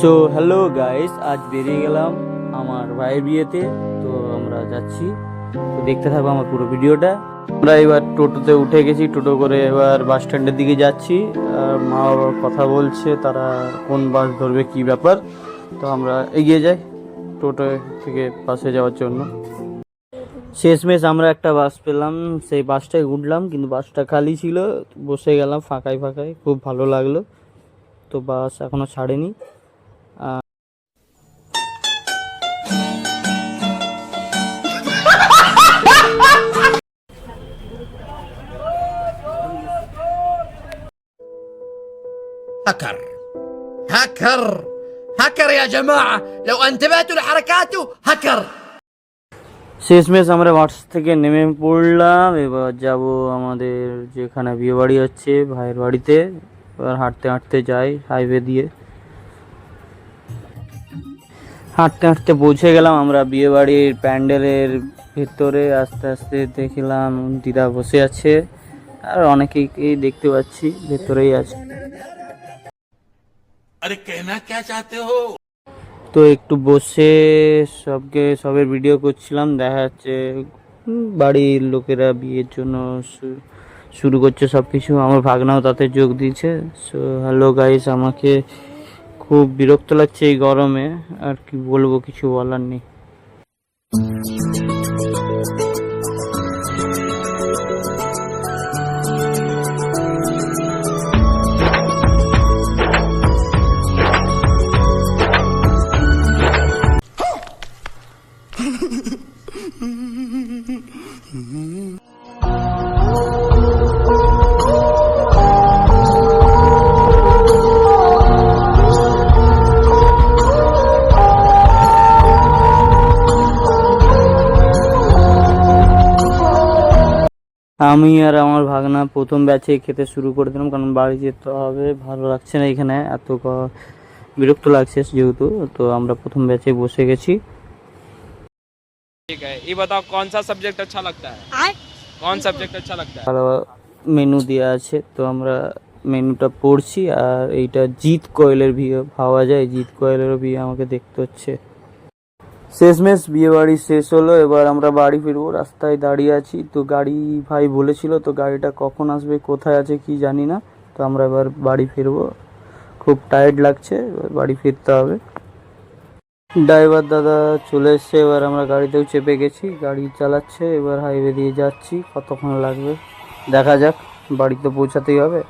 So hello guys আজ বেরিয়ে গেলাম আমার ভাইয়ের বিয়েতে, তো আমরা যাচ্ছি। তো দেখতে থাকব আমার পুরো ভিডিওটা। আমরা এবার টোটোতে উঠে গেছি, টোটো করে এবার বাস স্ট্যান্ডের দিকে যাচ্ছি। আর মা বাবা কথা বলছে, তারা কোন বাস ধরবে, কি ব্যাপার। তো আমরা এগিয়ে যাই টোটো থেকে বাসে যাওয়ার জন্য। শেষমেশ আমরা একটা বাস পেলাম, সেই বাসটায় উঠলাম, কিন্তু বাসটা খালি ছিল। বসে গেলাম ফাঁকায় ফাঁকায়, খুব ভালো লাগল। তো বাস এখনও ছাড়েনি। هكر هكر هكر يا جماعة لو انتبهتوا لحركاته هكر শেষমেশ আমরা বাস থেকে নেমে পড়লাম এবার যাব আমাদের যেখানে বিয়ে বাড়ি হচ্ছে ভাইয়ের বাড়িতে এবার হাঁটতে হাঁটতে যাই হাইওয়ে দিয়ে হাঁটতে হাঁটতে পৌঁছে গেলাম আমরা বিয়েবাড়ির প্যান্ডেলের ভেতরে আস্তে আস্তে দেখলাম দিদা বসে আছে আর অনেকেই দেখতে পাচ্ছি ভেতরেই আছে। চাতে তো একটু বসে সবকে সবের ভিডিও করছিলাম দেখা যাচ্ছে বাড়ির লোকেরা বিয়ের জন্য শুরু করছে সব কিছু আমার ভাগনাও তাতে যোগ দিয়েছে। সো হ্যালো গাইস আমাকে খুব বিরক্ত লাগছে এই গরমে আর কি বলব কিছু বলার নেই। আমি আর আমার ভাগনা প্রথম ব্যাচে খেতে শুরু করে দিলাম কারণ বাড়ি যেতে হবে ভালো লাগছে না এখানে এত গ- বিরক্ত লাগছে যেহেতু তো আমরা প্রথম ব্যাচে বসে গেছি ठीक है ये बताओ कौन सा सब्जेक्ट अच्छा लगता है कौन सब्जेक्ट अच्छा लगता है ভালো মেনু দেওয়া আছে তো আমরা মেনুটা পড়ছি আর এইটা জিৎ কোয়েলের বিয়ে ভাবা যায় জিৎ কোয়েলেরও বিয়ে আমাকে দেখতে হচ্ছে শেষমেশ বিয়ে বাড়ি শেষ হলো, এবার আমরা বাড়ি ফিরবো। রাস্তায় দাঁড়িয়ে আছি। তো গাড়ি ভাই বলেছিল, তো গাড়িটা কখন আসবে, কোথায় আছে কি জানি না। তো আমরা এবার বাড়ি ফিরবো। খুব টায়ার্ড লাগছে, এবার বাড়ি ফিরতে হবে। ড্রাইভার দাদা চলে এসছে, এবার আমরা গাড়িতেও চেপে গেছি। গাড়ি চালাচ্ছে, এবার হাইওয়ে দিয়ে যাচ্ছি, কতক্ষণ লাগবে। দেখা যাক, বাড়িতে পৌঁছাতেই হবে।